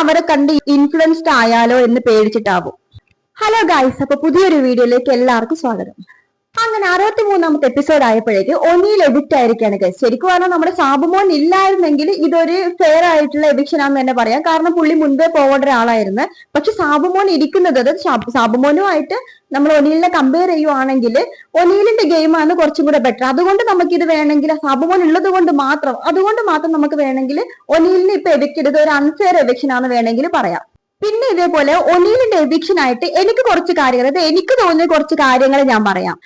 അവരെ കണ്ട് ഇൻഫ്ലുവൻസ്ഡ് ആയാലോ എന്ന് പേടിച്ചിട്ടാവും. ഹലോ ഗായ്സ് അപ്പൊ പുതിയൊരു വീഡിയോയിലേക്ക് എല്ലാവർക്കും സ്വാഗതം. അങ്ങനെ അറുപത്തി മൂന്നാമത്തെ എപ്പിസോഡ് ആയപ്പോഴേക്ക് ഒനിയിൽ എഡിറ്റ് ആയിരിക്കാണ് ഗൈസ് ശരിക്കും പറഞ്ഞാൽ നമ്മുടെ സാബുമോൻ ഇല്ലായിരുന്നെങ്കിൽ ഇതൊരു ഫെയർ ആയിട്ടുള്ള എവിക്ഷൻ ആണെന്ന് തന്നെ പറയാം. കാരണം പുള്ളി മുൻപേ പോകേണ്ട ഒരാളായിരുന്നു. പക്ഷെ സാബുമോൻ ഇരിക്കുന്നത് സാബുമോനുമായിട്ട് നമ്മൾ ഒനിലിനെ കമ്പയർ ചെയ്യുവാണെങ്കിൽ ഒനീലിന്റെ ഗെയിമാണ് കുറച്ചും കൂടെ ബെറ്റർ അതുകൊണ്ട് നമുക്ക് ഇത് വേണമെങ്കിൽ സാബുമോൻ ഉള്ളത് കൊണ്ട് മാത്രം അതുകൊണ്ട് മാത്രം നമുക്ക് വേണമെങ്കിൽ ഒനീലിനെ ഇപ്പൊ എവിക്റ്റ് ചെയ്തത് ഒരു അൺഫെയർ എവിക്ഷൻ ആണെന്ന് വേണമെങ്കിൽ പറയാം. പിന്നെ ഇതേപോലെ ഒനീലിന്റെ എവിക്ഷൻ ആയിട്ട് എനിക്ക് കുറച്ച് കാര്യങ്ങൾ അതായത് എനിക്ക് തോന്നിയ കുറച്ച് കാര്യങ്ങൾ ഞാൻ പറയാം.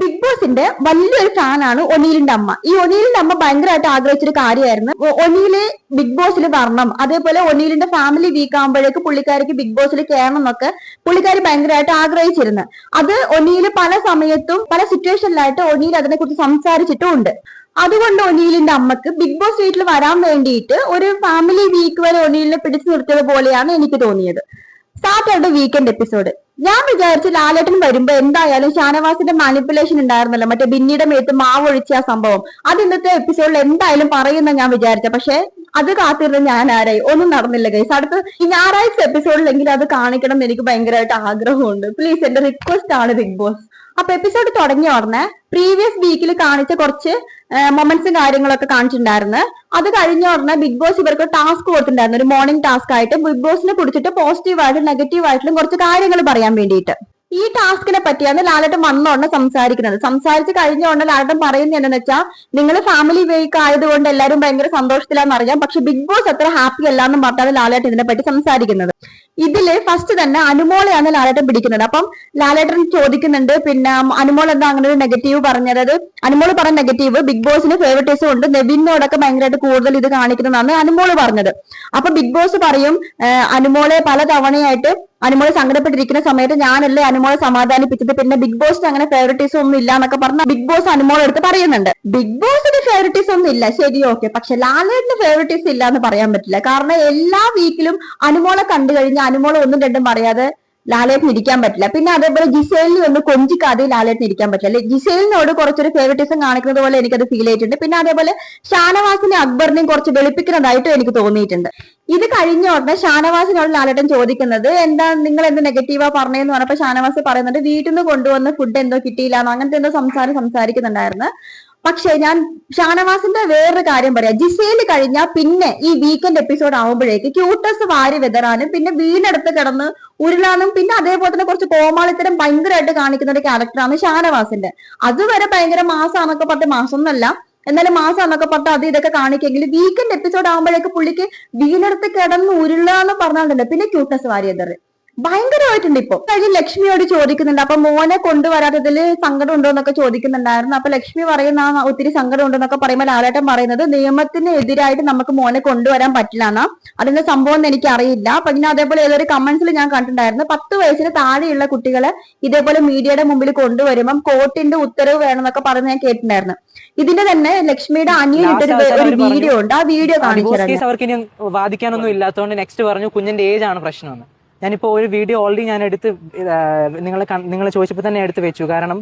ബിഗ് ബോസിന്റെ വലിയൊരു ഫാനാണ് ഒനീലിന്റെ അമ്മ. ഈ ഒനീലിന്റെ അമ്മ ഭയങ്കരമായിട്ട് ആഗ്രഹിച്ചൊരു കാര്യമായിരുന്നു. ഒനീൽ ബിഗ് ബോസിൽ വരണം. അതേപോലെ ഒനീലിന്റെ ഫാമിലി വീക്ക് ആകുമ്പോഴേക്ക് പുള്ളിക്കാരിക്ക് ബിഗ് ബോസിൽ കയറണം എന്നൊക്കെ പുള്ളിക്കാരി ഭയങ്കരമായിട്ട് ആഗ്രഹിച്ചിരുന്നു. അത് ഒനീൽ പല സമയത്തും പല സിറ്റുവേഷനിലായിട്ട് ഒനീൽ അതിനെക്കുറിച്ച് സംസാരിച്ചിട്ടും ഉണ്ട്. അതുകൊണ്ട് ഒനീലിന്റെ അമ്മയ്ക്ക് ബിഗ് ബോസ് വീട്ടിൽ വരാൻ വേണ്ടിയിട്ട് ഒരു ഫാമിലി വീക്ക് വരെ ഒനീലിനെ പിടിച്ചു നിർത്തിയത് പോലെയാണ് എനിക്ക് തോന്നിയത്. സാറ്റർഡേ വീക്കെൻഡ് എപ്പിസോഡ് ഞാൻ വിചാരിച്ചു ലാലേട്ടൻ വരുമ്പോ എന്തായാലും ഷാനവാസിന്റെ മാനിപ്പുലേഷൻ ഉണ്ടായിരുന്നല്ലോ. മറ്റേ ബിന്നിയുടെ മേത്ത് മാവ് ഒഴിച്ച ആ സംഭവം. അത് ഇന്നത്തെ എപ്പിസോഡിൽ എന്തായാലും പറയുന്ന ഞാൻ വിചാരിച്ച. പക്ഷെ അത് കാത്തിരുന്ന് ഞാൻ ആരായി? ഒന്നും നടന്നില്ല ഗൈസ് അടുത്ത ഈ ഞായറാഴ്ച എപ്പിസോഡിലെങ്കിലും അത് കാണിക്കണം എന്ന് എനിക്ക് ഭയങ്കരമായിട്ട് ആഗ്രഹമുണ്ട്. പ്ലീസ് എന്റെ റിക്വസ്റ്റ് ആണ് ബിഗ് ബോസ് അപ്പൊ എപ്പിസോഡ് തുടങ്ങിയ ഉടനെ പ്രീവിയസ് വീക്കിൽ കാണിച്ച കുറച്ച് മൊമെന്റ്സും കാര്യങ്ങളൊക്കെ കാണിച്ചിട്ടുണ്ടായിരുന്നു. അത് കഴിഞ്ഞ ഉടനെ ബിഗ് ബോസ് ഇവർക്ക് ടാസ്ക് കൊടുത്തിട്ടുണ്ടായിരുന്നു. ഒരു മോർണിംഗ് ടാസ്ക് ആയിട്ട് ബിഗ് ബോസിനെ കുറിച്ചിട്ട് പോസിറ്റീവ് ആയിട്ടും നെഗറ്റീവ് ആയിട്ടും കുറച്ച് കാര്യങ്ങൾ പറയാൻ വേണ്ടിയിട്ട്. ഈ ടാസ്കിനെ പറ്റിയാണ് ലാലട്ടൻ വന്ന ഉടനെ സംസാരിക്കുന്നത്. സംസാരിച്ച് കഴിഞ്ഞ ഉടനെ ലാലേട്ടൻ പറയുന്നത് എന്താണെന്ന് വെച്ചാൽ നിങ്ങൾ ഫാമിലി വീക്ക് ആയതുകൊണ്ട് എല്ലാവരും ഭയങ്കര സന്തോഷത്തിലാന്ന് അറിയാം. പക്ഷെ ബിഗ് ബോസ് അത്ര ഹാപ്പി അല്ലാന്നും പറഞ്ഞാണ് ലാലേട്ടൻ ഇതിനെ പറ്റി സംസാരിക്കുന്നത്. ഇതിൽ ഫസ്റ്റ് തന്നെ അനുമോളെയാണ് ലാലേട്ടൻ പിടിക്കുന്നത്. അപ്പം ലാലേട്ടൻ ചോദിക്കുന്നുണ്ട് പിന്നെ അനുമോൾ എന്താ അങ്ങനെ ഒരു നെഗറ്റീവ് പറഞ്ഞത്? അനുമോൾ പറഞ്ഞ നെഗറ്റീവ് ബിഗ് ബോസിന് ഫേവറേറ്റീവ്സ് ഉണ്ട്. നെവിനോടൊക്കെ ഭയങ്കരമായിട്ട് കൂടുതൽ ഇത് കാണിക്കുന്നതാണ് അനുമോൾ പറഞ്ഞത്. അപ്പൊ ബിഗ് ബോസ് പറയും അനുമോളെ പല തവണയായിട്ട് അനുമോളെ സങ്കടപ്പെട്ടിരിക്കുന്ന സമയത്ത് ഞാനല്ലേ അനുമോളെ സമാധാനിപ്പിച്ചത്? പിന്നെ ബിഗ് ബോസിന് അങ്ങനെ ഫേവറിറ്റീസ് ഒന്നും ഇല്ല എന്നൊക്കെ പറഞ്ഞ ബിഗ് ബോസ് അനുമോളെ എടുത്ത് പറയുന്നുണ്ട്. ബിഗ് ബോസിന് ഫേവറിറ്റീസ് ഒന്നും ഇല്ല. ശരി ഓക്കെ പക്ഷെ ലാലേട്ടിന് ഫേവറിറ്റീസ് ഇല്ല എന്ന് പറയാൻ പറ്റില്ല. കാരണം എല്ലാ വീക്കിലും അനുമോളെ കണ്ടു കഴിഞ്ഞാൽ അനുമോളെ ഒന്നും രണ്ടും പറയാതെ ലാലേട്ടിന് ഇരിക്കാൻ പറ്റില്ല. പിന്നെ അതേപോലെ ജിസേലിന് ഒന്ന് കൊഞ്ചിക്കാതെ ലാലേട്ടിന് ഇരിക്കാൻ പറ്റില്ല. ജിസേലിനോട് കുറച്ചൊരു ഫേവറ്റിസം കാണിക്കുന്നത് പോലെ എനിക്കത് ഫീൽ ചെയ്തിട്ടുണ്ട്. പിന്നെ അതേപോലെ ഷാനവാസിനെ അക്ബറിനെയും കുറച്ച് വെളുപ്പിക്കുന്നതായിട്ടും എനിക്ക് തോന്നിയിട്ടുണ്ട്. ഇത് കഴിഞ്ഞ ഉടനെ ഷാനവാസിനോട് ലാലേട്ടൻ ചോദിക്കുന്നത് എന്താ നിങ്ങൾ എന്ത് നെഗറ്റീവാ പറഞ്ഞതെന്ന് പറഞ്ഞപ്പോ ഷാനവാസ് പറയുന്നുണ്ട് വീട്ടിൽ നിന്ന് കൊണ്ടുവന്ന ഫുഡ് എന്തോ കിട്ടിയില്ലാന്നോ? അങ്ങനത്തെ എന്തോ സംസാരം സംസാരിക്കുന്നുണ്ടായിരുന്നു. പക്ഷെ ഞാൻ ഷാനവാസിന്റെ വേറൊരു കാര്യം പറയാം. ജിസേൽ കഴിഞ്ഞാൽ പിന്നെ ഈ വീക്കെൻഡ് എപ്പിസോഡ് ആവുമ്പോഴേക്ക് ക്യൂട്ടസ് വാരി വെതറാനും പിന്നെ വീണെടുത്ത് കിടന്ന് ഉരുളാനും പിന്നെ അതേപോലെ തന്നെ കുറച്ച് കോമാളിത്തരം ഭയങ്കരമായിട്ട് കാണിക്കുന്ന ഒരു ക്യാരക്ടറാണ് ഷാനവാസിന്റെ. അതുവരെ ഭയങ്കര മാസമാണെന്നൊക്കെ പറഞ്ഞ മാസം എന്നല്ല എന്നാലും മാസം എന്നൊക്കെ പറഞ്ഞാൽ അത് ഇതൊക്കെ കാണിക്കെങ്കിൽ വീക്കെൻഡ് എപ്പിസോഡ് ആകുമ്പോഴേക്ക് പുള്ളിക്ക് വീണെടുത്ത് കിടന്ന് ഉരുളാന്ന് പറഞ്ഞാണ്ടല്ലോ പിന്നെ ക്യൂട്ടസ് വാരി വാരിയതറ് ഭയങ്കരമായിട്ടുണ്ട് ഇപ്പൊ. കഴിഞ്ഞ ലക്ഷ്മിയോട് ചോദിക്കുന്നുണ്ട്. അപ്പൊ മോനെ കൊണ്ടുവരാത്തതിൽ സങ്കടം ഉണ്ടോ എന്നൊക്കെ ചോദിക്കുന്നുണ്ടായിരുന്നു. അപ്പൊ ലക്ഷ്മി പറയുന്ന ഒത്തിരി സങ്കടം ഉണ്ടെന്നൊക്കെ പറയുമ്പോൾ ലാലേട്ടൻ പറയുന്നത് നിയമത്തിന് എതിരായിട്ട് നമുക്ക് മോനെ കൊണ്ടുവരാൻ പറ്റില്ല എന്നാ അതിന്റെ സംഭവം ഒന്നും എനിക്ക് അറിയില്ല അപ്പൊ പിന്നെ അതേപോലെ ഏതൊരു കമന്റ്സിൽ ഞാൻ കണ്ടിട്ടുണ്ടായിരുന്നു. പത്ത് വയസ്സിന് താഴെയുള്ള കുട്ടികളെ ഇതേപോലെ മീഡിയയുടെ മുമ്പിൽ കൊണ്ടുവരുമ്പം കോർട്ടിന്റെ ഉത്തരവ് വേണമെന്നൊക്കെ പറഞ്ഞ് ഞാൻ കേട്ടിട്ടുണ്ടായിരുന്നു. ഇതിന്റെ തന്നെ ലക്ഷ്മിയുടെ Last ഒരു വീഡിയോ ഉണ്ട്. ആ വീഡിയോ കാണിച്ചു അവർക്ക് വാദിക്കാനൊന്നും ഇല്ലാത്തതുകൊണ്ട് നെക്സ്റ്റ് പറഞ്ഞു കുഞ്ഞിന്റെ ഏജ് ആണ് പ്രശ്നമെന്ന്. ഞാനിപ്പോ ഒരു വീഡിയോ ഓൾറെഡി ഞാൻ എടുത്ത് നിങ്ങൾ നിങ്ങൾ ചോദിച്ചപ്പോൾ തന്നെ എടുത്ത് വെച്ചു. കാരണം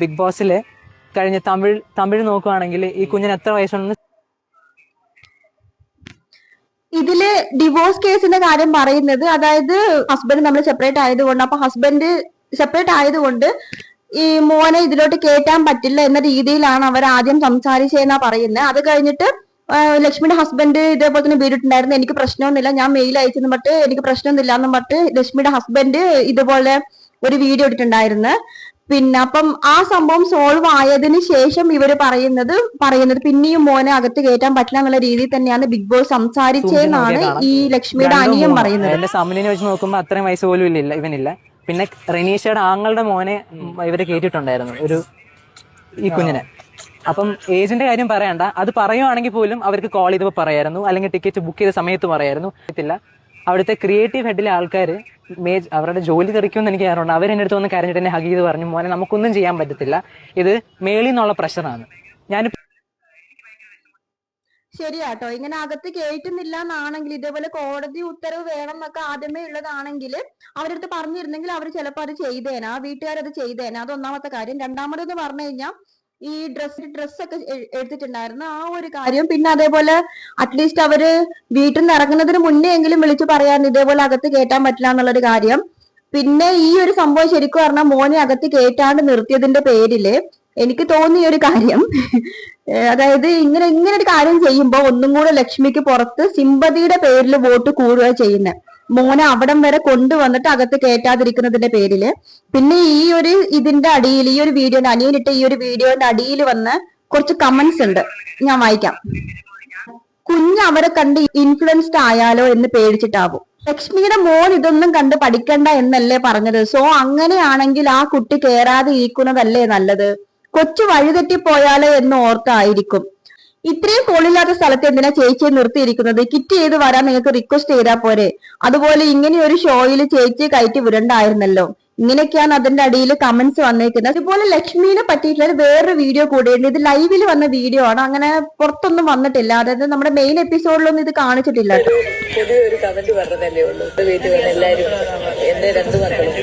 ബിഗ് ബോസിൽ കഴിഞ്ഞ തമിഴ് തമിഴ് നോക്കുവാണെങ്കിൽ ഈ കുഞ്ഞിന് എത്ര വയസ്സുണ്ടെന്ന് ഇതിൽ ഡിവോഴ്സ് കേസിന്റെ കാര്യം പറയുന്നത് അതായത് ഹസ്ബൻഡ് നമ്മൾ സെപ്പറേറ്റ് ആയതുകൊണ്ട് അപ്പൊ ഹസ്ബൻഡ് സെപ്പറേറ്റ് ആയതുകൊണ്ട് ഈ മോനെ ഇതിലോട്ട് കേറ്റാൻ പറ്റില്ല എന്ന രീതിയിലാണ് അവർ ആദ്യം സംസാരിച്ചതെന്നാ പറയുന്നത്. അത് കഴിഞ്ഞിട്ട് ലക്ഷ്മിയുടെ ഹസ്ബൻഡ് ഇതേപോലെ തന്നെ വീടിട്ടുണ്ടായിരുന്നു എനിക്ക് പ്രശ്നമൊന്നുമില്ല. ഞാൻ മെയിൽ അയച്ചെന്ന് പറഞ്ഞിട്ട് എനിക്ക് പ്രശ്നമൊന്നുമില്ല എന്ന് പറഞ്ഞിട്ട് ലക്ഷ്മിയുടെ ഹസ്ബൻഡ് ഇതുപോലെ ഒരു വീഡിയോ ഇട്ടിട്ടുണ്ടായിരുന്നു. പിന്നെ അപ്പം ആ സംഭവം സോൾവ് ആയതിന് ശേഷം ഇവർ പറയുന്നത് പറയുന്നത് പിന്നെയും മോനെ അകത്ത് കയറ്റാൻ പറ്റില്ല എന്നുള്ള രീതിയിൽ തന്നെയാണ് ബിഗ് ബോസ് സംസാരിച്ചതെന്നാണ് ഈ ലക്ഷ്മിയുടെ അനിയം അനിയൻ പറയുന്നത്. എന്റെ വെച്ച് നോക്കുമ്പോൾ അത്രയും വയസ്സ് പോലും ഇല്ല ഇവനില്ല. പിന്നെ റെനീഷയുടെ ആങ്ങളുടെ മോനെ ഇവരെ കേട്ടിട്ടുണ്ടായിരുന്നു ഒരു ഈ കുഞ്ഞിനെ. അപ്പം ഏജന്റ് കാര്യം പറയണ്ട. അത് പറയുവാണെങ്കിൽ പോലും അവർക്ക് കോൾ ചെയ്തപ്പോൾ പറയായിരുന്നു. അല്ലെങ്കിൽ ടിക്കറ്റ് ബുക്ക് ചെയ്ത സമയത്ത് പറയായിരുന്നു. അറിയത്തില്ല. അവിടുത്തെ ക്രിയേറ്റീവ് ഹെഡിലെ ആൾക്കാർ മേജ് അവരുടെ ജോലി തെറിക്കുമെന്ന് എനിക്ക് അറിയണം അവരെന്റെ അടുത്ത് വന്ന് കരഞ്ഞിട്ട് എന്നെ ഹഗീത് പറഞ്ഞു മോനെ നമുക്കൊന്നും ചെയ്യാൻ പറ്റത്തില്ല. ഇത് മേളിൽ നിന്നുള്ള പ്രഷറാണ് ഞാൻ ശരിയാട്ടോ. ഇങ്ങനെ അകത്ത് കേറ്റുന്നില്ല എന്നാണെങ്കിൽ ഇതേപോലെ കോടതി ഉത്തരവ് വേണം എന്നൊക്കെ ആദ്യമേ ഉള്ളതാണെങ്കിൽ അവരടുത്ത് പറഞ്ഞിരുന്നെങ്കിൽ അവർ ചിലപ്പോൾ അത് ചെയ്തേനാ. വീട്ടുകാരത് ചെയ്തേനാ. അത് ഒന്നാമത്തെ കാര്യം. രണ്ടാമതെന്ന് പറഞ്ഞു കഴിഞ്ഞാൽ ഈ ഡ്രസ് ഡ്രസ്സൊക്കെ എടുത്തിട്ടുണ്ടായിരുന്നു. ആ ഒരു കാര്യം പിന്നെ അതേപോലെ അറ്റ്ലീസ്റ്റ് അവർ വീട്ടിൽ നിന്ന് ഇറങ്ങുന്നതിന് മുന്നേ എങ്കിലും വിളിച്ചു പറയാറുണ്ട് ഇതേപോലെ അകത്ത് കയറ്റാൻ പറ്റില്ല എന്നുള്ളൊരു കാര്യം. പിന്നെ ഈ ഒരു സംഭവം ശരിക്കും പറഞ്ഞാൽ മോനെ അകത്ത് കയറ്റാണ്ട് നിർത്തിയതിന്റെ പേരിൽ എനിക്ക് തോന്നിയ ഒരു കാര്യം. അതായത് ഇങ്ങനെ ഇങ്ങനെ ഒരു കാര്യം ചെയ്യുമ്പോൾ ഒന്നും കൂടെ ലക്ഷ്മിക്ക് പുറത്ത് സിമ്പതിയുടെ പേരിൽ വോട്ട് കൂടുക ചെയ്യുന്നത് മോനെ അവിടം വരെ കൊണ്ടുവന്നിട്ട് അകത്ത് കയറ്റാതിരിക്കുന്നതിന്റെ പേരിൽ. പിന്നെ ഈ ഒരു ഇതിന്റെ അടിയിൽ ഈ ഒരു വീഡിയോന്റെ അനിയനിട്ട് ഈ ഒരു വീഡിയോന്റെ അടിയിൽ വന്ന് കുറച്ച് കമന്റ്സ് ഉണ്ട്. ഞാൻ വായിക്കാം. കുഞ്ഞ് അവരെ കണ്ട് ഇൻഫ്ലുവൻസ്ഡ് ആയാലോ എന്ന് പേടിച്ചിട്ടാവും. ലക്ഷ്മിയുടെ മോൻ ഇതൊന്നും കണ്ട് പഠിക്കണ്ട എന്നല്ലേ പറഞ്ഞത്? സോ അങ്ങനെയാണെങ്കിൽ ആ കുട്ടി കേറാതെ ഇരിക്കുന്നതല്ലേ നല്ലത്? കൊച്ചു വഴിതെറ്റിപ്പോയാലോ എന്ന് ഓർത്തായിരിക്കും ഇത്രയും കോളില്ലാത്ത സ്ഥലത്ത് എന്തിനാ ചേച്ചിയെ നിർത്തിയിരിക്കുന്നത്? കിറ്റ് ചെയ്ത് വരാൻ നിങ്ങൾക്ക് റിക്വസ്റ്റ് ചെയ്താൽ പോരെ. അതുപോലെ ഇങ്ങനെ ഒരു ഷോയിൽ ചേച്ചിയെ കയറ്റി വിടണ്ടായിരുന്നല്ലോ. ഇങ്ങനെയൊക്കെയാണ് അതിന്റെ അടിയിൽ കമന്റ്സ് വന്നേക്കുന്നത്. അതുപോലെ ലക്ഷ്മിനെ പറ്റിയിട്ടുള്ള ഒരു വേറൊരു വീഡിയോ കൂടിയുണ്ട് ഇത് ലൈവിൽ വന്ന വീഡിയോ ആണ്. അങ്ങനെ പുറത്തൊന്നും വന്നിട്ടില്ല. അതായത് നമ്മുടെ മെയിൻ എപ്പിസോഡിലൊന്നും ഇത് കാണിച്ചിട്ടില്ല. പുതിയൊരു കമന്റ് പറഞ്ഞതല്ലേ ഉള്ളൂ. വീട്ടിൽ എല്ലാവരും എന്റെ രണ്ടു മക്കളും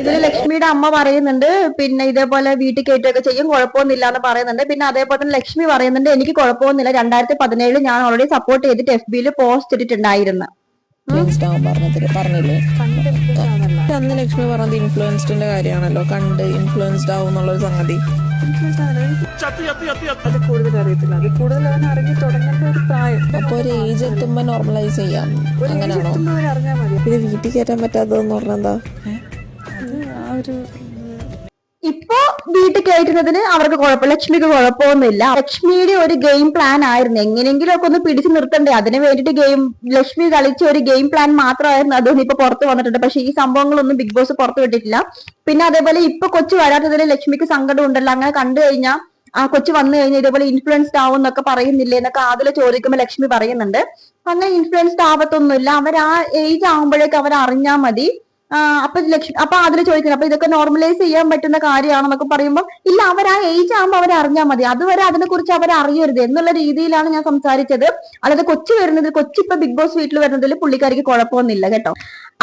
ഇതിൽ ലക്ഷ്മിയുടെ അമ്മ പറയുന്നുണ്ട് പിന്നെ ഇതേപോലെ വീട്ടിൽ കയറ്റുകയൊക്കെ ചെയ്യും. കുഴപ്പമൊന്നുമില്ല എന്ന് പറയുന്നുണ്ട്. പിന്നെ അതേപോലെ തന്നെ ലക്ഷ്മി പറയുന്നുണ്ട് എനിക്ക് കുഴപ്പമൊന്നുമില്ല. രണ്ടായിരത്തി പതിനേഴിൽ ഞാൻ ഓൾറെഡി സപ്പോർട്ട് ചെയ്തിട്ട് എഫ് ബിയിൽ പോസ്റ്റ് ഇട്ടിട്ടുണ്ടായിരുന്നു. ആവാൻ പറഞ്ഞതിൽ പറഞ്ഞില്ലേ? അന്ന് ലക്ഷ്മി പറഞ്ഞത് ഇൻഫ്ലുവൻസ്ഡിന്റെ കാര്യമാണല്ലോ. കണ്ട് ഇൻഫ്ലുവൻസ്ഡ് ആവും എന്നുള്ളൊരു സംഗതി. അത് കൂടുതൽ അറിയത്തില്ല. അത് കൂടുതൽ അവൻ അറിഞ്ഞു തുടങ്ങേണ്ട ഒരു പ്രായം. അപ്പൊ ഒരു ഏജ് എത്തുമ്പോ നോർമലൈസ് ചെയ്യാം. അങ്ങനെയാണോ? അറിഞ്ഞാൽ മതി. ഇത് വീട്ടിൽ കയറ്റാൻ പറ്റാത്തതെന്ന് പറഞ്ഞാൽ എന്താ? ആ ഒരു ഇപ്പോ വീട്ടിൽ കയറ്റുന്നതിന് അവർക്ക് കുഴപ്പമില്ല ലക്ഷ്മിക്ക് കുഴപ്പമൊന്നുമില്ല. ലക്ഷ്മിയുടെ ഒരു ഗെയിം പ്ലാൻ ആയിരുന്നു. എങ്ങനെയെങ്കിലും ഒക്കെ ഒന്ന് പിടിച്ചു നിർത്തണ്ടേ. അതിന് വേണ്ടിയിട്ട് ഗെയിം ലക്ഷ്മി കളിച്ച ഒരു ഗെയിം പ്ലാൻ മാത്രമായിരുന്നു അതൊന്നും ഇപ്പൊ പുറത്ത് വന്നിട്ടുണ്ട്. പക്ഷെ ഈ സംഭവങ്ങളൊന്നും ബിഗ് ബോസ് പുറത്തു വിട്ടിട്ടില്ല. പിന്നെ അതേപോലെ ഇപ്പൊ കൊച്ചു വരാത്തതിൽ ലക്ഷ്മിക്ക് സങ്കടം ഉണ്ടല്ലോ അങ്ങനെ കണ്ടു കഴിഞ്ഞാൽ ആ കൊച്ചു വന്നു കഴിഞ്ഞാൽ ഇതേപോലെ ഇൻഫ്ലുവൻസ്ഡ് ആവും എന്നൊക്കെ പറയുന്നില്ലേ എന്നൊക്കെ ആദ്യം ചോദിക്കുമ്പോൾ ലക്ഷ്മി പറയുന്നുണ്ട്. അങ്ങനെ ഇൻഫ്ലുവൻസ്ഡ് ആവത്തൊന്നുമില്ല. അവർ ആ ഏജ് ആകുമ്പോഴേക്ക് അവർ അറിഞ്ഞാൽ മതി. അപ്പൊ ലക്ഷ്മി അപ്പൊ അതിൽ ചോദിക്കുന്നത് അപ്പൊ ഇതൊക്കെ നോർമലൈസ് ചെയ്യാൻ പറ്റുന്ന കാര്യമാണെന്നൊക്കെ പറയുമ്പോൾ ഇല്ല അവർ ആ ഏജ് ആകുമ്പോൾ അവരെ അറിഞ്ഞാൽ മതി. അതുവരെ അതിനെ കുറിച്ച് അവർ അറിയരുത് എന്നുള്ള രീതിയിലാണ് ഞാൻ സംസാരിച്ചത്. അതായത് കൊച്ചു വരുന്നതിൽ കൊച്ചു ഇപ്പൊ ബിഗ് ബോസ് വീട്ടിൽ വരുന്നതിൽ പുള്ളിക്കാരിക്ക് കുഴപ്പമൊന്നുമില്ല കേട്ടോ.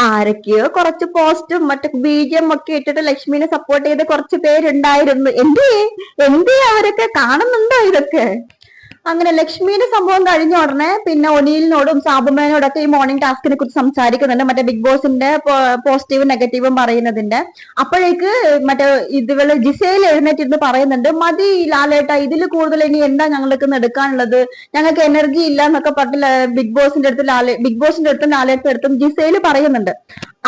ആരൊക്കെയോ കുറച്ച് പോസ്റ്റും മറ്റു ബീജം ഒക്കെ ഇട്ടിട്ട് ലക്ഷ്മിനെ സപ്പോർട്ട് ചെയ്ത് കുറച്ച് പേരുണ്ടായിരുന്നു. എന്തേ എന്തേ അവരൊക്കെ? കാണുന്നുണ്ടോ ഇതൊക്കെ? അങ്ങനെ ലക്ഷ്മിയുടെ സംഭവം കഴിഞ്ഞ ഉടനെ പിന്നെ ഒനീലിനോടും സാബുമേനോടൊക്കെ ഈ മോർണിംഗ് ടാസ്കിനെ കുറിച്ച് സംസാരിക്കുന്നുണ്ട്. മറ്റേ ബിഗ് ബോസിന്റെ പോസിറ്റീവും നെഗറ്റീവും പറയുന്നതിന്റെ. അപ്പോഴേക്ക് മറ്റേ ഇതുപോലെ ജിസയിൽ എഴുന്നേറ്റിരുന്ന് പറയുന്നുണ്ട് മതി ലാലേട്ട ഇതിൽ കൂടുതൽ ഇനി എന്താ ഞങ്ങൾക്ക് എടുക്കാനുള്ളത്? ഞങ്ങൾക്ക് എനർജി ഇല്ല എന്നൊക്കെ പറഞ്ഞിട്ട് ബിഗ് ബോസിന്റെ അടുത്ത് ലാലേ ബിഗ് ബോസിന്റെ അടുത്തും ലാലേട്ടന്റെ അടുത്തും ജിസയിൽ പറയുന്നുണ്ട്.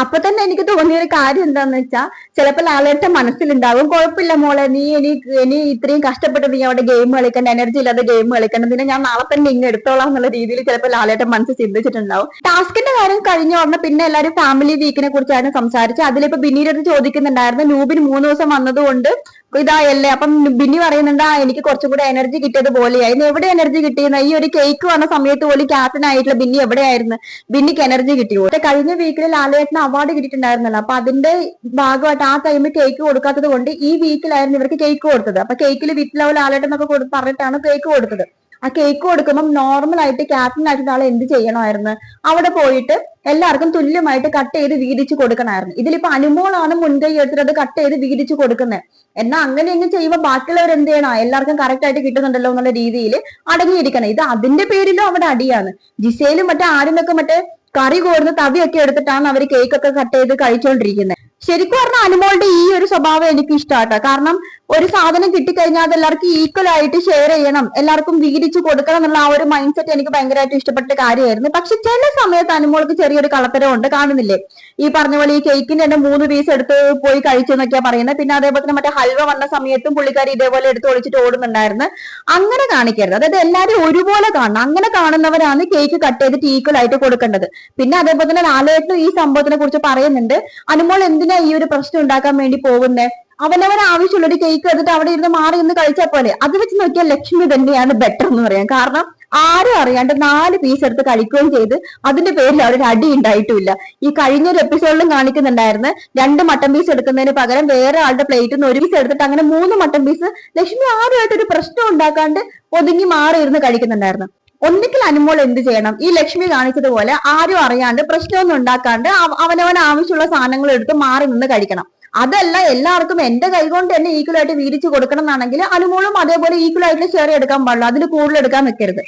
അപ്പൊ തന്നെ എനിക്ക് തോന്നിയ ഒരു കാര്യം എന്താന്ന് വെച്ചാ ചിലപ്പോ ലാലേട്ട മനസ്സിലുണ്ടാവും കുഴപ്പമില്ല മോളെ നീ ഇനി ഇനി ഇത്രയും കഷ്ടപ്പെട്ട് നീ അവിടെ ഗെയിം കളിക്കണ്ട എനർജി ഇല്ലാതെ ഗെയിം കളിക്കണ്ട. പിന്നെ ഞാൻ നാളെ തന്നെ ഇങ്ങ് എടുത്തോളാം എന്നുള്ള രീതിയിൽ ചിലപ്പോൾ ലാലേട്ടൻ മനസ്സ് ചിന്തിച്ചിട്ടുണ്ടാവും. ടാസ്കിന്റെ കാര്യം കഴിഞ്ഞ ഉടനെ പിന്നെ എല്ലാവരും ഫാമിലി വീക്കിനെ കുറിച്ചായിരുന്നു സംസാരിച്ചത്. അതിലിപ്പോ ബിന്നീടെ അടുത്ത് ചോദിക്കുന്നുണ്ടായിരുന്നു. നൂബിന് മൂന്ന് ദിവസം വന്നതുകൊണ്ട് ഇതായല്ലേ? അപ്പം ബിന്നി പറയുന്നുണ്ട് ആ എനിക്ക് കുറച്ചും കൂടെ എനർജി കിട്ടിയത് പോലെയായി. എവിടെ എനർജി കിട്ടിയെന്ന്? ഈ ഒരു കേക്ക് വന്ന സമയത്ത് പോലും ക്യാപ്റ്റൻ ആയിട്ടുള്ള ബിന്നി എവിടെയായിരുന്നു? ബിന്നിക്ക് എനർജി കിട്ടിയോ? കഴിഞ്ഞ വീക്കിൽ ലാലേട്ടന് അവാർഡ് കിട്ടിയിട്ടുണ്ടായിരുന്നല്ലോ. അപ്പൊ അതിന്റെ ഭാഗമായിട്ട് ആ ടൈമിൽ കേക്ക് കൊടുക്കാത്തത് കൊണ്ട് ഈ വീക്കിലായിരുന്നു ഇവർക്ക് കേക്ക് കൊടുത്തത്. അപ്പൊ കേക്കിൽ വീട്ടിലാവും ലാലേട്ടൻ എന്നൊക്കെ പറഞ്ഞിട്ടാണ് കേക്ക് കൊടുത്തത്. ആ കേക്ക് കൊടുക്കുമ്പോൾ നോർമൽ ആയിട്ട് ക്യാപ്റ്റൻ ആയിട്ടുള്ള ആൾ എന്ത് ചെയ്യണമായിരുന്നു? അവിടെ പോയിട്ട് എല്ലാവർക്കും തുല്യമായിട്ട് കട്ട് ചെയ്ത് വീതിച്ച് കൊടുക്കണമായിരുന്നു. ഇതിലിപ്പോ അനുമോളാണ് മുൻകൈ എടുത്തിട്ട് അത് കട്ട് ചെയ്ത് വീതിച്ച് കൊടുക്കുന്നത് എന്നാൽ അങ്ങനെ ഇങ്ങനെ ചെയ്യുമ്പോൾ ബാക്കിയുള്ളവർ എന്ത് ചെയ്യണം? എല്ലാവർക്കും കറക്റ്റ് ആയിട്ട് കിട്ടുന്നുണ്ടല്ലോ എന്നുള്ള രീതിയിൽ അടങ്ങിയിരിക്കണം. ഇത് അതിന്റെ പേരിലും അവിടെ അടിയാണ്. ജിസയിലും മറ്റേ ആരിനൊക്കെ മറ്റേ കറി കോരുന്ന തവിയൊക്കെ എടുത്തിട്ടാണ് അവർ കേക്കൊക്കെ കട്ട് ചെയ്ത് കഴിച്ചുകൊണ്ടിരിക്കുന്നത് ശരിക്കും പറഞ്ഞാൽ അനുമോളുടെ ഈ ഒരു സ്വഭാവം എനിക്ക് ഇഷ്ടമാട്ടോ കാരണം ഒരു സാധനം കിട്ടിക്കഴിഞ്ഞാൽ അത് എല്ലാവർക്കും ഈക്വൽ ആയിട്ട് ഷെയർ ചെയ്യണം എല്ലാവർക്കും വീതിച്ച് കൊടുക്കണം എന്നുള്ള ആ ഒരു മൈൻഡ് സെറ്റ് എനിക്ക് ഭയങ്കരമായിട്ട് ഇഷ്ടപ്പെട്ട കാര്യമായിരുന്നു. പക്ഷെ ചില സമയത്ത് അനുമോൾക്ക് ചെറിയൊരു കളത്തരം ഉണ്ട് കാണുന്നില്ലേ? ഈ പറഞ്ഞ പോലെ ഈ കേക്കിന്റെ തന്നെ മൂന്ന് പീസ് എടുത്ത് പോയി കഴിച്ചു എന്നൊക്കെയാ പറയുന്നത്. പിന്നെ അതേപോലെ തന്നെ മറ്റേ ഹൽവ വന്ന സമയത്തും പുള്ളിക്കാരി ഇതേപോലെ എടുത്ത് ഒളിച്ചിട്ട് ഓടുന്നുണ്ടായിരുന്നു. അങ്ങനെ കാണിക്കരുത്. അതായത് എല്ലാവരും ഒരുപോലെ കാണണം. അങ്ങനെ കാണുന്നവരാണ് കേക്ക് കട്ട് ചെയ്തിട്ട് ഈക്വൽ ആയിട്ട് കൊടുക്കേണ്ടത്. പിന്നെ അതേപോലെ തന്നെ ലാലേട്ടനും ഈ സംഭവത്തിനെ കുറിച്ച് പറയുന്നുണ്ട്. അനുമോൾ എന്തിനാ ഈ ഒരു പ്രശ്നം ഉണ്ടാക്കാൻ വേണ്ടി പോകുന്നത് അവനവൻ ആവശ്യമുള്ള ഒരു കേക്ക് എടുത്തിട്ട് അവിടെ ഇരുന്ന് മാറി ഇന്ന് കഴിച്ചാൽ പോലെ. അത് വെച്ച് നോക്കിയാൽ ലക്ഷ്മി തന്നെയാണ് ബെറ്റർ എന്ന് പറയാം. കാരണം ആരും അറിയാണ്ട് നാല് പീസ് എടുത്ത് കഴിക്കുകയും ചെയ്ത് അതിന്റെ പേരിൽ അവിടെ ഒരു അടി ഉണ്ടായിട്ടുമില്ല ഈ കഴിഞ്ഞ ഒരു എപ്പിസോഡിലും കാണിക്കുന്നുണ്ടായിരുന്നു. രണ്ട് മട്ടൻ പീസ് എടുക്കുന്നതിന് പകരം വേറെ ആളുടെ പ്ലേറ്റിൽ നിന്ന് ഒരു പീസ് എടുത്തിട്ട് അങ്ങനെ മൂന്ന് മട്ടൻ പീസ് ലക്ഷ്മി ആരുമായിട്ട് ഒരു പ്രശ്നം ഉണ്ടാക്കാണ്ട് ഒതുങ്ങി മാറി ഇരുന്ന് കഴിക്കുന്നുണ്ടായിരുന്നു. ഒന്നിക്കൽ അനുമോൾ എന്ത് ചെയ്യണം? ഈ ലക്ഷ്മി കാണിച്ചതുപോലെ ആരും അറിയാണ്ട് പ്രശ്നമൊന്നും ഉണ്ടാക്കാണ്ട് അവ- അവനവൻ ആവശ്യമുള്ള സാധനങ്ങൾ എടുത്ത് മാറി നിന്ന് കഴിക്കണം. അതല്ല എല്ലാവർക്കും എന്റെ കൈകൊണ്ട് തന്നെ ഈക്വൽ ആയിട്ട് വീതിച്ചു കൊടുക്കണം എന്നാണെങ്കിൽ അനുമോളും അതേപോലെ ഈക്വൽ ആയിട്ട് ഷെയർ എടുക്കാൻ പാടില്ല. അതിൽ കൂടുതൽ എടുക്കാൻ നിൽക്കരുത്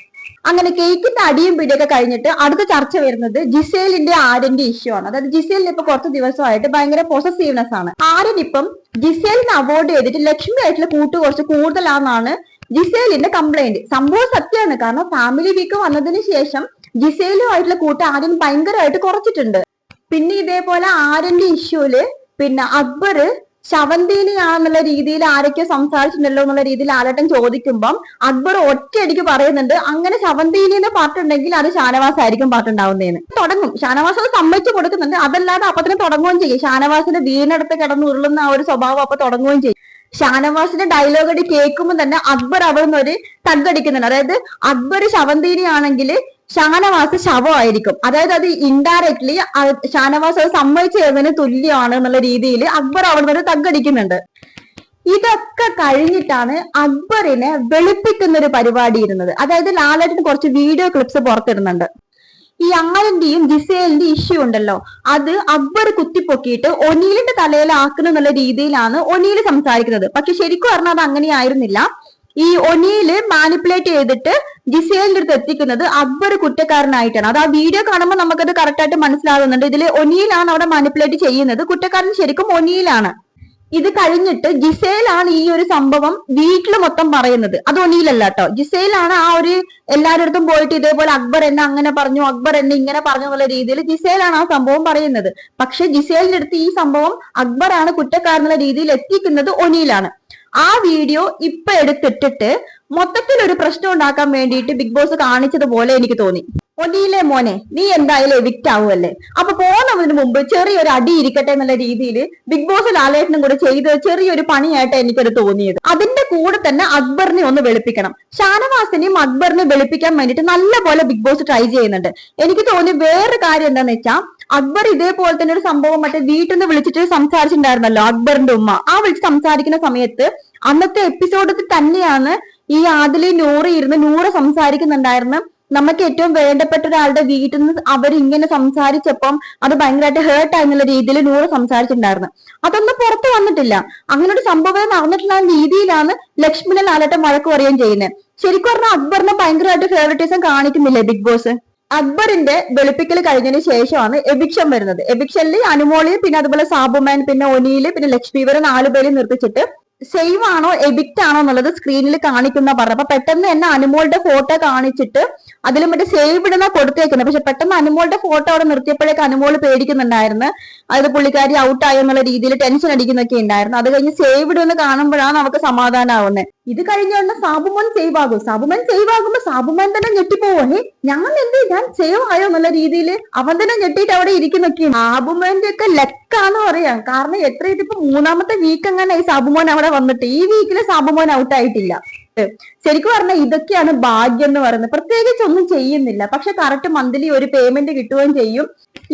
അങ്ങനെ കേക്കിന്റെ അടിയും പിടിയൊക്കെ കഴിഞ്ഞിട്ട് അടുത്ത ചർച്ച വരുന്നത് ജിസേലിന്റെ ആര്യന്റെ ഇഷ്യൂ ആണ്. അതായത് ജിസേലിന് ഇപ്പൊ കുറച്ച് ദിവസമായിട്ട് ഭയങ്കര പൊസസീവ്നെസ് ആണ്. ആര്യൻ ഇപ്പം ജിസേലിന് അവോയ്ഡ് ചെയ്തിട്ട് ലക്ഷ്മി ആയിട്ടുള്ള കൂട്ട് കുറച്ച് കൂടുതലാണെന്നാണ് ജിസേലിന്റെ കംപ്ലൈന്റ് സംഭവം സത്യമാണ്. കാരണം ഫാമിലി വീക്ക് വന്നതിന് ശേഷം ജിസേലുമായിട്ടുള്ള കൂട്ട് ആര്യൻ ഭയങ്കരമായിട്ട് കുറച്ചിട്ടുണ്ട്. പിന്നെ ഇതേപോലെ ആര്യന്റെ ഇഷ്യൂൽ പിന്നെ അക്ബർ ശവന്തീനിയാണെന്നുള്ള രീതിയിൽ ആരൊക്കെ സംസാരിച്ചിട്ടുണ്ടല്ലോ എന്നുള്ള രീതിയിൽ ആലട്ടൻ ചോദിക്കുമ്പം അക്ബർ ഒറ്റയടിക്ക് പറയുന്നുണ്ട് അങ്ങനെ ശവന്തിനി എന്ന പാട്ടുണ്ടെങ്കിൽ അത് ഷാനവാസ് ആയിരിക്കും പാട്ടുണ്ടാവുന്നതെന്ന് തുടങ്ങും. ഷാനവാസ് അത് സമ്മതിച്ചു കൊടുക്കുന്നുണ്ട്. അതല്ലാതെ അപ്പൊ തന്നെ തുടങ്ങുകയും ചെയ്യും. ഷാനവാസിന്റെ വീടിനടുത്ത് കിടന്ന് ഉരുളുന്ന ആ ഒരു സ്വഭാവം അപ്പൊ തുടങ്ങുകയും ചെയ്യും. ഷാനവാസിന്റെ ഡയലോഗ് അടി കേൾക്കുമ്പോൾ തന്നെ അക്ബർ അവിടെ ഒരു തഗ്ഗടിക്കുന്നുണ്ട് അതായത് അക്ബർ ശവന്തീനി ആണെങ്കിൽ ഷാനവാസ് ശവമായിരിക്കും. അതായത് അത് ഇൻഡയറക്ട്ലി ഷാനവാസ് അത് സമ്മതിച്ചതിന് തുല്യമാണ് എന്നുള്ള രീതിയിൽ അക്ബർ അവിടെ ഒരു തഗ്ഗടിക്കുന്നുണ്ട് ഇതൊക്കെ കഴിഞ്ഞിട്ടാണ് അക്ബറിനെ വെളുപ്പിക്കുന്ന ഒരു പരിപാടി ഇരുന്നത്. അതായത് ലാലേട്ടന് കുറച്ച് വീഡിയോ ക്ലിപ്സ് പുറത്തിടുന്നുണ്ട്. ഈ ആര്യന്റെയും ജിസേലിന്റെയും ഇഷ്യൂ ഉണ്ടല്ലോ. അത് അക്ബർ കുത്തിപ്പൊക്കിയിട്ട് ഒനീലിന്റെ തലയിലാക്കണം എന്നുള്ള രീതിയിലാണ് ഒനീൽ സംസാരിക്കുന്നത്. പക്ഷെ ശരിക്കും പറഞ്ഞാൽ അത് അങ്ങനെയായിരുന്നില്ല. ഈ ഒനീൽ മാനിപ്പുലേറ്റ് ചെയ്തിട്ട് ജിസേലിന്റെ അടുത്ത് എത്തിക്കുന്നത് അക്ബർ കുറ്റക്കാരനായിട്ടാണ്. അത് ആ വീഡിയോ കാണുമ്പോൾ നമുക്കത് കറക്റ്റ് ആയിട്ട് മനസ്സിലാകുന്നുണ്ട്. ഇതിൽ ഒനീലാണ് അവിടെ മാനിപ്പുലേറ്റ് ചെയ്യുന്നത്. കുറ്റക്കാരൻ ശരിക്കും ഒനീലാണ്. ഇത് കഴിഞ്ഞിട്ട് ജിസേലാണ് ഈ ഒരു സംഭവം വീട്ടിൽ മൊത്തം പറയുന്നത്. അത് ഒനിയിലല്ല കേട്ടോ ജിസേലാണ് ആ ഒരു എല്ലാവരുടെ അടുത്തും പോയിട്ട് ഇതേപോലെ അക്ബർ എന്നെ അങ്ങനെ പറഞ്ഞു അക്ബർ എന്നെ ഇങ്ങനെ പറഞ്ഞു എന്നുള്ള രീതിയിൽ ജിസേലാണ് ആ സംഭവം പറയുന്നത്. പക്ഷെ ജിസേലിന്റെ അടുത്ത് ഈ സംഭവം അക്ബറാണ് കുറ്റക്കാരെന്നുള്ള രീതിയിൽ എത്തിക്കുന്നത് ഒനിയിലാണ്. ആ വീഡിയോ ഇപ്പൊ എടുത്തിട്ടിട്ട് മൊത്തത്തിൽ ഒരു പ്രശ്നം ഉണ്ടാക്കാൻ വേണ്ടിയിട്ട് ബിഗ് ബോസ് കാണിച്ചതുപോലെ എനിക്ക് തോന്നി. ഒനിയിലെ മോനെ നീ എന്തായാലും എവിക്റ്റ് ആവുമല്ലേ അപ്പൊ പോകുന്നതിന് മുമ്പ് ചെറിയൊരു അടി ഇരിക്കട്ടെ എന്നുള്ള രീതിയിൽ ബിഗ് ബോസ് ലാലേട്ടനും കൂടെ ചെയ്ത് ചെറിയൊരു പണിയായിട്ട് എനിക്കത് തോന്നിയത്. അതിന്റെ കൂടെ തന്നെ അക്ബറിനെ ഒന്ന് വെളുപ്പിക്കണം. ഷാനവാസിനെയും അക്ബറിനെ വെളുപ്പിക്കാൻ വേണ്ടിട്ട് നല്ലപോലെ ബിഗ് ബോസ് ട്രൈ ചെയ്യുന്നുണ്ട്. എനിക്ക് തോന്നി വേറെ കാര്യം എന്താന്ന് വെച്ചാൽ അക്ബർ ഇതേപോലെ തന്നെ ഒരു സംഭവം മറ്റേ വീട്ടിൽ നിന്ന് വിളിച്ചിട്ട് സംസാരിച്ചിട്ടുണ്ടായിരുന്നല്ലോ അക്ബറിന്റെ ഉമ്മ. ആ വിളിച്ച് സംസാരിക്കുന്ന സമയത്ത് അന്നത്തെ എപ്പിസോഡിൽ തന്നെയാണ് ഈ ആദിലി നൂറ് ഇരുന്ന് നൂറ് സംസാരിക്കുന്നുണ്ടായിരുന്നു നമുക്ക് ഏറ്റവും വേണ്ടപ്പെട്ട ഒരാളുടെ വീട്ടിൽ നിന്ന് അവരിങ്ങനെ സംസാരിച്ചപ്പം അത് ഭയങ്കരമായിട്ട് ഹേർട്ട് ആയെന്നുള്ള രീതിയിൽ നൂറ് സംസാരിച്ചിട്ടുണ്ടായിരുന്നു. അതൊന്നും പുറത്ത് വന്നിട്ടില്ല. അങ്ങനെ ഒരു സംഭവം നടന്നിട്ടുള്ള രീതിയിലാണ് ലക്ഷ്മിനെ ലാലട്ടൻ വഴക്ക് പറയുകയും ചെയ്യുന്നത് ശരിക്കും പറഞ്ഞാൽ അക്ബറിനെ ഭയങ്കരമായിട്ട് ഫേവറേറ്റിസം കാണിക്കുന്നില്ലേ ബിഗ് ബോസ് അക്ബറിന്റെ വെളുപ്പിക്കൽ കഴിഞ്ഞതിന് ശേഷമാണ് എബിക്ഷൻ വരുന്നത്. എബിക്ഷനിൽ അനുമോളി പിന്നെ അതുപോലെ സാബുമാൻ പിന്നെ ഒനിയിൽ പിന്നെ ലക്ഷ്മി ഇവരെ നാലുപേരെയും നിർത്തിച്ചിട്ട് സേവ് ആണോ എബിക്റ്റ് ആണോ എന്നുള്ളത് സ്ക്രീനിൽ കാണിക്കുന്ന പറഞ്ഞു അപ്പൊ പെട്ടെന്ന് തന്നെ അനുമോളുടെ ഫോട്ടോ കാണിച്ചിട്ട് അതിൽ മറ്റേ സേവ് ഇടുന്ന കൊടുത്തേക്കുന്നത് പക്ഷെ പെട്ടെന്ന് അനുമോളുടെ ഫോട്ടോ അവിടെ നിർത്തിയപ്പോഴേക്ക് അനുമോൾ പേടിക്കുന്നുണ്ടായിരുന്നു. അതായത് പുള്ളിക്കാരി ഔട്ടായോ എന്നുള്ള രീതിയിൽ ടെൻഷൻ അടിക്കുന്നൊക്കെ ഉണ്ടായിരുന്നു. അത് കഴിഞ്ഞ് സേവ് ഇടുമെന്ന് കാണുമ്പോഴാണ് നമുക്ക് സമാധാനമാവുന്നത് ഇത് കഴിഞ്ഞ ഉടനെ സാബുമോൻ സേവ് ആകും. സാബുമോൻ സേവ് ആകുമ്പോ സാബുമോൻ തന്നെ ഞെട്ടിപ്പോവേ. ഞാൻ എന്ത് ഞാൻ സേവ് ആയോ എന്നുള്ള രീതിയിൽ അവൻ തന്നെ ഞെട്ടിയിട്ട് അവിടെ ഇരിക്കുന്നൊക്കെ സാബുമോന്റെ ഒക്കെ ലക്കാന്ന് പറയാം. കാരണം എത്ര ഇതിപ്പോ മൂന്നാമത്തെ വീക്ക് അങ്ങനെ ഈ സാബുമോൻ അവിടെ വന്നിട്ട്? ഈ വീക്കിൽ സാബുമോൻ ഔട്ട് ആയിട്ടില്ല. ശരിക്കും പറഞ്ഞാൽ ഇതൊക്കെയാണ് ഭാഗ്യം എന്ന് പറയുന്നത്. പ്രത്യേകിച്ച് ഒന്നും ചെയ്യുന്നില്ല. പക്ഷെ കറക്റ്റ് മന്ത്ലി ഒരു പേയ്മെന്റ് കിട്ടുകയും ചെയ്യും.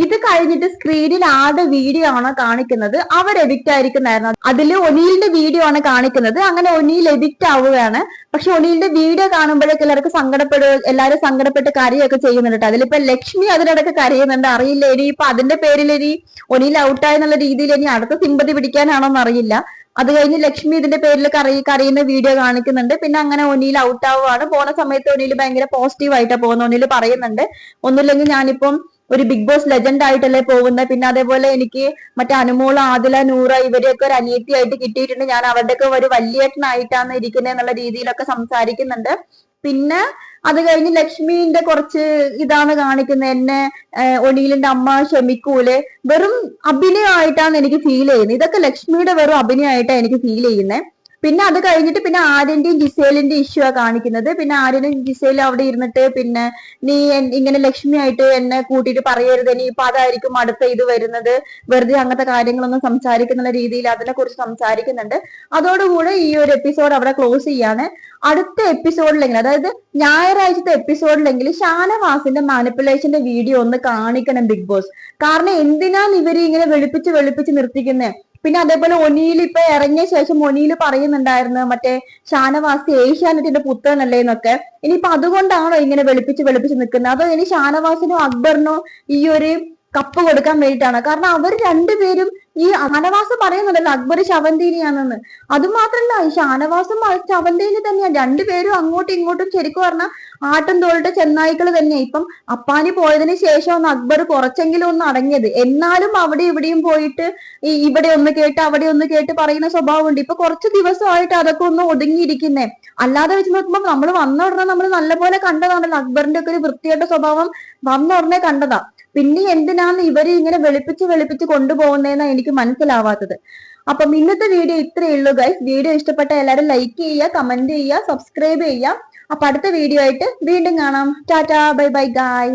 ഇത് കഴിഞ്ഞിട്ട് സ്ക്രീനിൽ ആരുടെ വീഡിയോ ആണ് കാണിക്കുന്നത്. അവർ എഡിറ്റ് ആയിരിക്കുന്നതായിരുന്നു അതിൽ ഒനിയിലിന്റെ വീഡിയോ ആണ് കാണിക്കുന്നത്. അങ്ങനെ ഒനിയിൽ എഡിറ്റ് ആവുകയാണ്. പക്ഷെ ഒനിയിലിന്റെ വീഡിയോ കാണുമ്പോഴേക്ക് എല്ലാവർക്കും സങ്കടപ്പെടുക എല്ലാവരും സങ്കടപ്പെട്ട് കരയൊക്കെ ചെയ്യുന്നുണ്ട്. അതിലിപ്പോ ലക്ഷ്മി അതിനിടയ്ക്ക് കരയുന്നുണ്ട്. അറിയില്ല ഇനി ഇപ്പൊ അതിന്റെ പേരിൽ ഇനി ഒനിയിൽ ഔട്ടായെന്നുള്ള രീതിയിൽ ഇനി അടുത്ത സിമ്പതി പിടിക്കാനാണോ എന്ന് അറിയില്ല. അത് കഴിഞ്ഞ് ലക്ഷ്മി ഇതിന്റെ പേരിൽ കറി കറിയുന്ന വീഡിയോ കാണിക്കുന്നുണ്ട്. പിന്നെ അങ്ങനെ ഒനിയിൽ ഔട്ട് ആവുകയാണ് പോണ സമയത്ത് ഒനിയിൽ ഭയങ്കര പോസിറ്റീവ് ആയിട്ടാണ് പോകുന്നത്. ഒനിയിൽ പറയുന്നുണ്ട്. ഒന്നുമില്ലെങ്കിൽ ഞാനിപ്പം ഒരു ബിഗ് ബോസ് ലെജൻഡ് ആയിട്ടല്ലേ പോകുന്നത് പിന്നെ അതേപോലെ എനിക്ക് മറ്റേ അനുമോൾ ആദില നൂറ ഇവരെയൊക്കെ ഒരു അനിയത്തിയായിട്ട് കിട്ടിയിട്ടുണ്ട്. ഞാൻ അവരുടെയൊക്കെ ഒരു വല്യേട്ടനായിട്ടാണ് ഇരിക്കുന്നത് എന്നുള്ള രീതിയിലൊക്കെ സംസാരിക്കുന്നുണ്ട്. പിന്നെ അത് കഴിഞ്ഞ് ലക്ഷ്മിന്റെ കുറച്ച് ഇതാണ് കാണിക്കുന്നത്. എന്നെ ഒടിയിലിന്റെ അമ്മ ക്ഷമിക്കൂലെ. വെറും അഭിനയമായിട്ടാണ് എനിക്ക് ഫീൽ ചെയ്യുന്നത്. ഇതൊക്കെ ലക്ഷ്മിയുടെ വെറും അഭിനയമായിട്ടാണ് എനിക്ക് ഫീൽ ചെയ്യുന്നത്. പിന്നെ അത് കഴിഞ്ഞിട്ട് പിന്നെ ആര്യന്റെയും ജിസേലിന്റെ ഇഷ്യൂ ആ കാണിക്കുന്നത്. പിന്നെ ആര്യനും ജിസേലും അവിടെ ഇരുന്നിട്ട് പിന്നെ നീ ഇങ്ങനെ ലക്ഷ്മി ആയിട്ട് എന്നെ കൂട്ടിയിട്ട് പറയരുത്. ഇനി ഇപ്പൊ അതായിരിക്കും അടുത്ത ഇത് വരുന്നത്. വെറുതെ അങ്ങനത്തെ കാര്യങ്ങളൊന്നും സംസാരിക്കുന്ന രീതിയിൽ അതിനെ കുറിച്ച് സംസാരിക്കുന്നുണ്ട്. അതോടുകൂടെ ഈ ഒരു എപ്പിസോഡ് അവിടെ ക്ലോസ് ചെയ്യാണ്. അടുത്ത എപ്പിസോഡിലെങ്കിലും അതായത് ഞായറാഴ്ചത്തെ എപ്പിസോഡിലെങ്കിലും ഷാനവാസിന്റെ മാനിപ്പുലേഷന്റെ വീഡിയോ ഒന്ന് കാണിക്കണം ബിഗ് ബോസ്. കാരണം എന്തിനാണ് ഇവർ ഇങ്ങനെ വെളുപ്പിച്ച് വെളുപ്പിച്ച് നിർത്തിക്കുന്നത് പിന്നെ അതേപോലെ ഒനിയിൽ ഇപ്പൊ ഇറങ്ങിയ ശേഷം ഒനിയിൽ പറയുന്നുണ്ടായിരുന്നു മറ്റേ ഷാനവാസി ഏഷ്യാനെറ്റിന്റെ പുത്രനല്ലേ എന്നൊക്കെ. ഇനിയിപ്പൊ അതുകൊണ്ടാണോ ഇങ്ങനെ വെളുപ്പിച്ച് വെളുപ്പിച്ച് നിൽക്കുന്നത്? അതോ ഇനി ഷാനവാസിനോ അക്ബറിനോ ഈ ഒരു കപ്പ് കൊടുക്കാൻ വേണ്ടിയിട്ടാണ്? കാരണം അവർ രണ്ടുപേരും ഈ ഷാനവാസ് പറയുന്നുണ്ടല്ലോ അക്ബർ ശവന്തീനിയാണെന്ന്. അതുമാത്രല്ല ഈ ഷാനവാസും ശവന്തീനി തന്നെയാണ് രണ്ടുപേരും അങ്ങോട്ടും ഇങ്ങോട്ടും ശരിക്കും പറഞ്ഞാൽ ആട്ടും തോളിട്ട് ചെന്നായ്ക്കൾ തന്നെയാ. ഇപ്പം അപ്പാനി പോയതിനു ശേഷമാണ് അക്ബർ കുറച്ചെങ്കിലും ഒന്ന് അടങ്ങിയത്. എന്നാലും അവിടെ ഇവിടെയും പോയിട്ട് ഈ ഇവിടെ ഒന്ന് കേട്ട് അവിടെ ഒന്ന് കേട്ട് പറയുന്ന സ്വഭാവമുണ്ട്. ഇപ്പൊ കുറച്ച് ദിവസമായിട്ട് അതൊക്കെ ഒന്ന് ഒതുങ്ങിയിരിക്കുന്നേ. അല്ലാതെ വെച്ച് നോക്കുമ്പോൾ നമ്മൾ വന്ന ഉടനെ നമ്മൾ നല്ലപോലെ കണ്ടതാണല്ലോ. അക്ബറിന്റെ ഒക്കെ ഒരു വൃത്തിയായിട്ട സ്വഭാവം വന്ന ഉടനെ കണ്ടതാ. പിന്നെ എന്തിനാന്ന് ഇവർ ഇങ്ങനെ വെളുപ്പിച്ച് വെളുപ്പിച്ച് കൊണ്ടുപോകുന്നതെന്നാ എനിക്ക് മനസ്സിലാവാത്തത്. അപ്പം ഇന്നത്തെ വീഡിയോ ഇത്രയേ ഉള്ളൂ ഗൈസ് വീഡിയോ ഇഷ്ടപ്പെട്ട എല്ലാവരും ലൈക്ക് ചെയ്യുക കമന്റ് ചെയ്യുക സബ്സ്ക്രൈബ് ചെയ്യുക. അപ്പൊ അടുത്ത വീഡിയോ ആയിട്ട് വീണ്ടും കാണാം. ടാറ്റാ ബൈ ബൈ ഗായ്